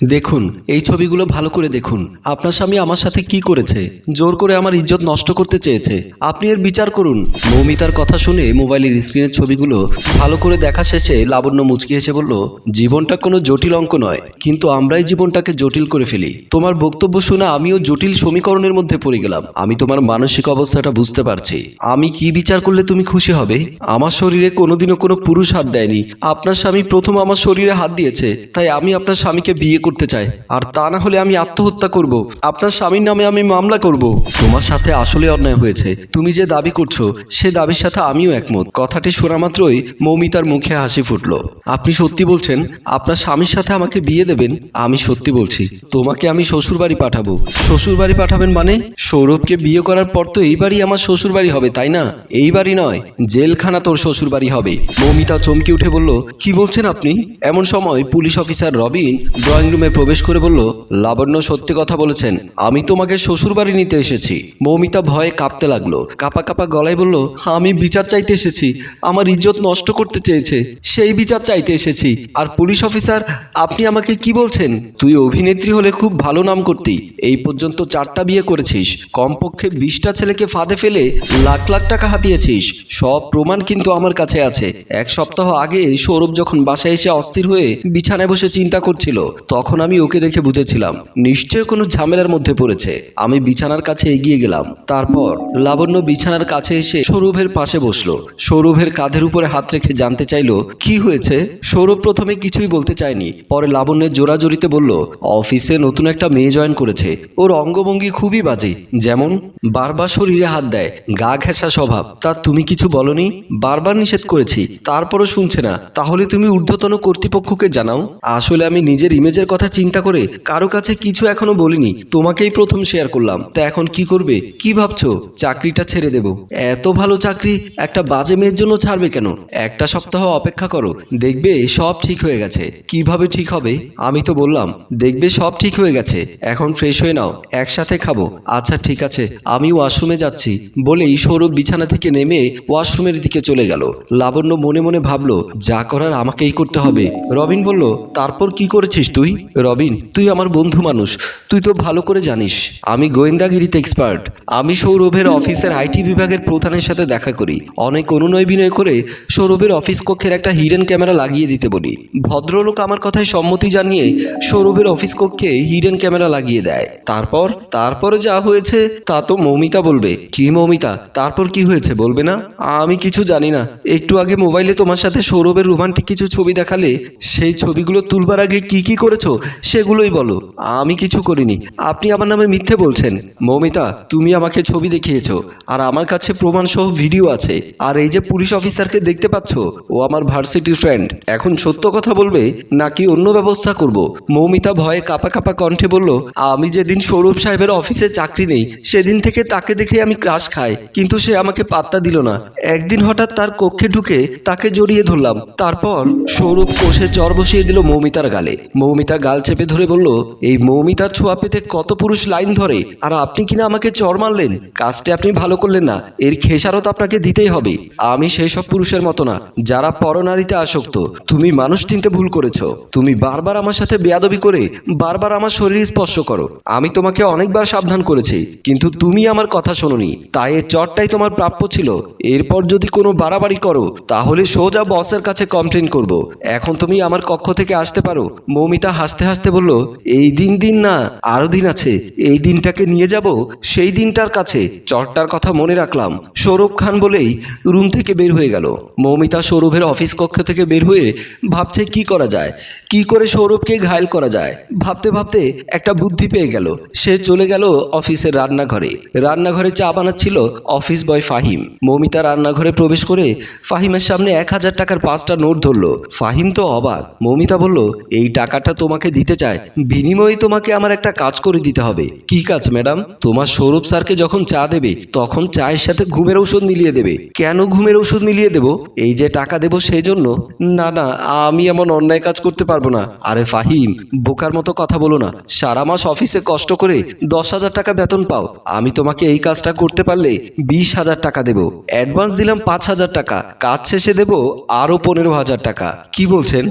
দেখুন, এই ছবিগুলো ভালো করে দেখুন। আপনার স্বামী আমার সাথে কি করেছে? জোর করে আমার ইজ্জত নষ্ট করতে চেয়েছে। আপনি এর বিচার করুন। মৌমিতার কথা শুনে মোবাইলের স্ক্রিনের ছবিগুলো ভালো করে দেখা শেষে লাবণ্য মুচকি হেসে বলল, জীবনটা কোনো জটিল অঙ্ক নয়, কিন্তু আমরাই জীবনটাকে জটিল করে ফেলি। তোমার বক্তব্য শুনে আমিও জটিল সমীকরণের মধ্যে পড়ে গেলাম। আমি তোমার মানসিক অবস্থাটা বুঝতে পারছি। আমি কি বিচার করলে তুমি খুশি হবে? আমার শরীরে কোনোদিনও কোনো পুরুষ হাত দেয়নি। আপনার স্বামী প্রথম আমার শরীরে হাত দিয়েছে, তাই আমি আপনার স্বামীকে বিয়ে করতে চাই আর তা না হলে আমি আত্মহত্যা করব। আপনার স্বামীর নামে আমি মামলা করব। তোমার সাথে আসলে অন্যায় হয়েছে। তুমি যে দাবি করছ, সে দাবির সাথে আমিও একমত। কথাটি শোনা মাত্রই মৌমিতার মুখে হাসি ফুটলো। আপনি সত্যি বলছেন, আপনার স্বামীর সাথে আমাকে বিয়ে দেবেন? আমি সত্যি বলছি, তোমাকে আমি শ্বশুর বাড়ি পাঠাবো। শ্বশুর বাড়ি পাঠাবেন মানে? সৌরভকে বিয়ে করার পর তো এই বাড়ি আমার শ্বশুর বাড়ি হবে, তাই না? এই বাড়ি নয়, জেলখানা তোর শ্বশুর বাড়ি হবে। মৌমিতা চমকে উঠে বলল, কি বলছেন আপনি? এমন সময় পুলিশ অফিসার রবিন, ড্রয়িং রুমে প্রবেশ করে বলল, লাবণ্য সত্যি কথা বলেছেন, আমি তোমাকে শ্বশুর বাড়ি নিতে এসেছি। মৌমিতা ভয়ে কাঁপতে লাগল। কাপা কাপা গলায় বলল, আমি বিচার চাইতে এসেছি, আমার ইজ্জত নষ্ট করতে চেয়েছে, সেই বিচার চাইতে এসেছি। আর পুলিশ অফিসার, আপনি আমাকে কি বলছেন? তুই অভিনেত্রী হলে খুব ভালো নাম করতি। এই পর্যন্ত চারটা বিয়ে করেছিস। কমপক্ষে বিশটা ছেলেকে ফাঁদে ফেলে লাখ লাখ টাকা হাতিয়েছিস। সব প্রমাণ কিন্তু আমার কাছে আছে। এক সপ্তাহ আগে সৌরভ যখন বাসায় এসে অস্থির হয়ে বিছানায় বসে চিন্তা করছিল, তখন আমি ওকে দেখে বুঝেছিলাম, নিশ্চয় কোনো ঝামেলার মধ্যে পড়েছে। আমি বিছানার কাছে এগিয়ে গেলাম। তারপর লাবণ্য বিছানার কাছে এসে সৌরভের পাশে বসল। সৌরভের কাঁধের উপরে হাত রেখে জানতে চাইলো, কি হয়েছে? সৌরভ প্রথমে কিছুই বলতে চায়নি। পরে লাবণ্যের জোরাজোরিতে বলল, অফিসে নতুন একটা মেয়ে জয়েন করেছে। ওর অঙ্গভঙ্গি খুবই বাজে। যেমন, বারবার শরীরে হাত দেয়, গা ঘেঁষা স্বভাব। তা তুমি কিছু বলনি? বারবার নিষেধ করেছি। তারপরও শুনছে না। তাহলে তুমি ঊর্ধ্বতন কর্তৃপক্ষকে জানাও। আসলে আমি নিজের ইমেজের কথা চিন্তা করে কারও কাছে কিছু এখনও বলিনি, তোমাকেই প্রথম শেয়ার করলাম। তা এখন কি করবে? কি ভাবছ? চাকরিটা ছেড়ে দেব। এত ভালো চাকরি, একটা বাজে মেয়ের জন্য ছাড়বে কেন? একটা সপ্তাহ অপেক্ষা করো, দেখবে সব ঠিক হয়ে গেছে। কীভাবে ঠিক হবে? আমি তো বললাম, দেখবে সব ঠিক হয়ে গেছে। এখন ফ্রেশ হয়ে নাও, একসাথে খাব। আচ্ছা ঠিক আছে, আমি ওয়াশরুমে যাচ্ছি। বলেই সৌরভ বিছানা থেকে নেমে ওয়াশরুমের দিকে চলে গেল। লাবণ্য মনে মনে ভাবলো, যা করার আমাকেই করতে হবে। রবিন বলল, তারপর কি করেছিস তুই? রবিন, তুই আমার বন্ধু মানুষ। তুই তো ভালো করে জানিস, আমি গোয়েন্দাগিরিতে এক্সপার্ট আমি সৌরভের অফিসের আইটি বিভাগের প্রধানের সাথে দেখা করি। অনেক অনুনয় বিনয় করে সৌরভের অফিস কক্ষের একটা হিডেন ক্যামেরা লাগিয়ে দিতে বলি। ভদ্রলোক আমার কথায় সম্মতি জানিয়ে সৌরভের অফিস কক্ষে হিডেন ক্যামেরা লাগিয়ে দেয়। তারপর, তারপরে যা হয়েছে, তা তো মৌমিতা বলবে। কি মৌমিতা? তারপর কি হয়েছে বলবে না? আমি কিছু জানি না। একটু আগে মোবাইলে তোমার সাথে সৌরভের রোমান্টিক কিছু ছবি দেখালে, সেই ছবিগুলো তুলবার আগে কি কি করেছ? সেগুলোই বলো। আমি কিছু করিনি। আপনি আমার নামে মিথ্যে বলছেন। মৌমিতা, তুমি আমাকে ছবি দেখিয়েছ। আর আমার কাছে প্রমাণ সহ ভিডিও আছে। আর এই যে পুলিশ অফিসারকে দেখতে পাচ্ছ, ও আমার ভার্সিটি ফ্রেন্ড। এখন সত্য কথা বলবে নাকি অন্য ব্যবস্থা করব? মৌমিতা ভয়ে কাপা কাপা কণ্ঠে বলল, আমি যেদিন সৌরভ সাহেবের অফিসে চাকরি নেই, সেদিন থেকে তাকে দেখে আমি ক্রাশ খাই। কিন্তু সে আমাকে পাত্তা দিল না। একদিন হঠাৎ তার কক্ষে ঢুকে তাকে জড়িয়ে ধরলাম। তারপর সৌরভ কোষে চর বসিয়ে দিল মৌমিতার গালে। মৌমিতা গাল চেপে ধরে বলল, এই মৌমিতার ছোঁয়া পেতে কত পুরুষ লাইন ধরে? আর আপনি কিনা আমাকে চর মারলেন? কাজটি আপনি ভালো করলেন না। এর খেসারত আপনাকে দিতেই হবে। আমি সেই সব পুরুষের মতো না। যারা পরনারীতে আসক্ত, তুমি মানুষ চিনতে ভুল করেছ। তুমি বারবার আমার সাথে বেয়াদবি করে, বারবার আমার শরীর স্পর্শ করো। আমি তোমাকে অনেকবার সাবধান করেছি, কিন্তু তুমি আমার কথা শোনোনি। তাই এর চরটাই তোমার প্রাপ্য ছিল। এরপর যদি কোনো বাড়াবাড়ি করো, তাহলে সোজা বসের কাছে কমপ্লেন করব। এখন তুমি আমার কক্ষ থেকে আসতে পারো। মৌমিতা হাসতে হাসতে হাসতে বলল, এই দিন দিন না, আরও দিন আছে, এই দিনটাকে নিয়ে যাব? সেই দিনটার কাছে চটটার কথা মনে রাখলাম। সৌরভ খান বলেই রুম থেকে বের হয়ে গেল। মৌমিতা সৌরভের অফিস কক্ষ থেকে বের হয়ে ভাবছে কি করা যায়, কি করে সৌরভকে ঘায়ল করা যায়। ভাবতে ভাবতে একটা বুদ্ধি পেয়ে গেল। সে চলে গেল অফিসের রান্নাঘরে। রান্নাঘরে চা বানাচ্ছিল অফিস বয় ফাহিম। মৌমিতা রান্নাঘরে প্রবেশ করে ফাহিমের সামনে এক হাজার টাকার পাঁচটা নোট ধরলো। ফাহিম তো অবাক। মৌমিতা বলল, এই টাকাটা তোমাকে দিতে চায়। বিনিময়ে তোমাকে আমার একটা কাজ করে দিতে হবে। কি কাজ, ম্যাডাম? তোমার সৌরভ স্যারকে যখন চা দেবে, তখন চায়ের সাথে ঘুমের ঔষধ মিলিয়ে দেবে। কেন ঘুমের ঔষধ মিলিয়ে দেব? এই যে টাকা দেবো সেই জন্য না না, আমি এমন অন্যায় কাজ করতে পারব না। আরে ফাহিম, বোকার মতো কথা বলো না। সারা মাস অফিসে কষ্ট করে দশ হাজার টাকা বেতন পাও। আমি তোমাকে এই কাজটা করতে পারলে বিশ হাজার টাকা দেবো। অ্যাডভান্স দিলাম পাঁচ হাজার টাকা। কাজ শেষে দেবো আরও পনেরো হাজার টাকা। কি বলছেন?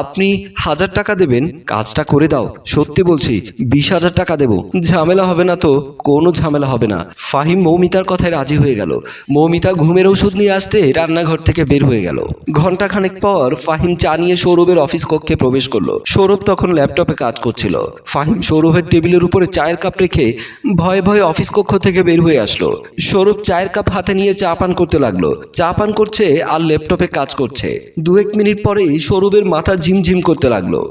আপনি হাজার টাকা দেবেন কাজটা করে দাও। সত্যি বলছি, বিশ হাজার টাকা দেবো। ঝামেলা হবে না তো? কোনো ঝামেলা হবে না। ফাহিম মৌমিতার কথায় রাজি হয়ে গেল। মৌমিতা ঘুমের ওষুধ নিয়ে আসতে রান্নাঘর থেকে বের হয়ে গেল। ঘণ্টা খানেক পর ফাহিম চা নিয়ে সৌরভের অফিস কক্ষে প্রবেশ করল। সৌরভ তখন ল্যাপটপে কাজ করছিল। ফাহিম সৌরভের টেবিলের উপরে চায়ের কাপ রেখে ভয়ে ভয়ে অফিস কক্ষ থেকে বের হয়ে আসলো। সৌরভ চায়ের কাপ হাতে নিয়ে চা পান করতে লাগল। চা পান করছে আর ল্যাপটপে কাজ করছে। দু এক মিনিট পরেই সৌরভের মাথা ঝিমঝিম করতে লাগল।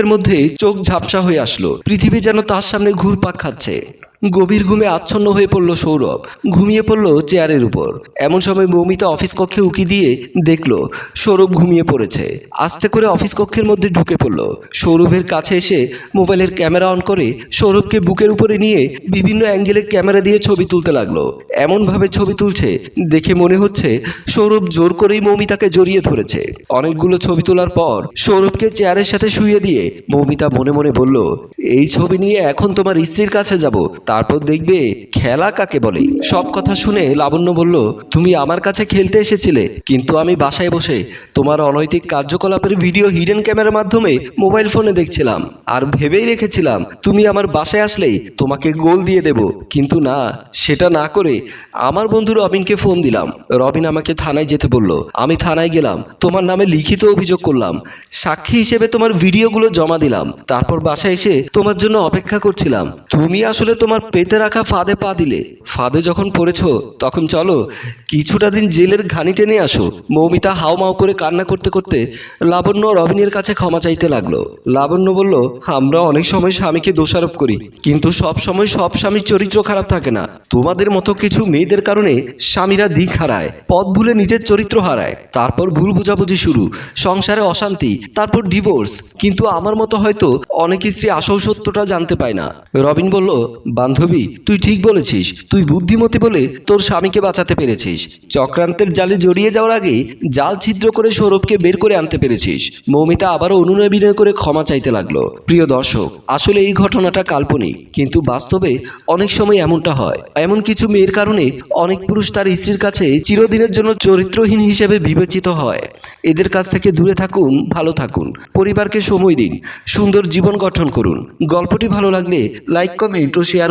মুহূর্তের মধ্যে চোখ ঝাপসা হয়ে আসলো। পৃথিবী যেন তার সামনে ঘুরপাক খাচ্ছে। গভীর ঘুমে আচ্ছন্ন হয়ে পড়ল সৌরভ। ঘুমিয়ে পড়ল চেয়ারের উপর। এমন সময় মৌমিতা অফিস কক্ষে উকি দিয়ে দেখল, সৌরভ ঘুমিয়ে পড়েছে। আস্তে করে অফিস কক্ষের মধ্যে ঢুকে পড়ল। সৌরভের কাছে এসে মোবাইলের ক্যামেরা অন করে সৌরভকে বুকের উপরে নিয়ে বিভিন্ন অ্যাঙ্গেলে ক্যামেরা দিয়ে ছবি তুলতে লাগল। এমনভাবে ছবি তুলছে দেখে মনে হচ্ছে সৌরভ জোর করেই মৌমিতাকে জড়িয়ে ধরেছে। অনেকগুলো ছবি তোলার পর সৌরভকে চেয়ারের সাথে শুয়ে দিয়ে মৌমিতা মনে মনে বলল, এই ছবি নিয়ে এখন তোমার স্ত্রীর কাছে যাব তারপর দেখবে খেলা কাকে বলে? সব কথা শুনে লাবণ্য বলল, তুমি আমার কাছে খেলতে এসেছিলে, কিন্তু আমি বাসায় বসে তোমার অনৈতিক কার্যকলাপের ভিডিও হিডেন ক্যামেরার মাধ্যমে মোবাইল ফোনে দেখছিলাম। আর ভেবেই রেখেছিলাম, তুমি আমার বাসায় আসলেই তোমাকে গোল দিয়ে দেব। কিন্তু না, সেটা না করে আমার বন্ধু রবিনকে ফোন দিলাম। রবিন আমাকে থানায় যেতে বলল, আমি থানায় গেলাম, তোমার নামে লিখিত অভিযোগ করলাম। সাক্ষী হিসেবে তোমার ভিডিওগুলো জমা দিলাম। তারপর বাসায় এসে তোমার জন্য অপেক্ষা করছিলাম। তুমি আসলে তোমার পেতে রাখা ফাঁদে পা দিলে। ফাঁদে যখন পড়েছ, তখন চলো কিছুটা দিন জেলের ঘানি টেনে আসো। মৌমিতা হাওমাও করে কান্না করতে করতে লাবণ্য রবিনের কাছে ক্ষমা চাইতে লাগল। লাবণ্য বলল, আমরা অনেক সময় স্বামীকে দোষারোপ করি, কিন্তু সব সময় সব স্বামীর চরিত্র খারাপ থাকে না। তোমাদের মতো কিছু মেয়েদের কারণে স্বামীরা দিক হারায়, পথ ভুলে নিজের চরিত্র হারায়। তারপর ভুল বোঝাবুঝি শুরু, সংসারে অশান্তি, তারপর ডিভোর্স কিন্তু আমার মতো হয়তো অনেক স্ত্রী আসল সত্যটা জানতে পায় না। রবিন বলল বান্ধবী, তুই ঠিক বলেছিস, তুই বুদ্ধিমতী বলে তোর স্বামীকে বাঁচাতে পেরেছিস। চক্রান্তের জালে জড়িয়ে যাওয়ার আগে জাল ছিদ্র করে সৌরভকে বের করে আনতে পেরেছিস। মৌমিতা আবারও অনুনয় বিনয় করে ক্ষমা চাইতে লাগল। প্রিয় দর্শক, আসলে এই ঘটনাটা কাল্পনিক, কিন্তু বাস্তবে অনেক সময় এমনটা হয়। এমন কিছু মেয়ের কারণে অনেক পুরুষ তার স্ত্রীর কাছে চিরদিনের জন্য চরিত্রহীন হিসেবে বিবেচিত হয়। এদের কাছ থেকে দূরে থাকুন, ভালো থাকুন। পরিবারকে সময় দিন, সুন্দর জীবন গঠন করুন। গল্পটি ভালো লাগলে লাইক, কমেন্ট ও শেয়ার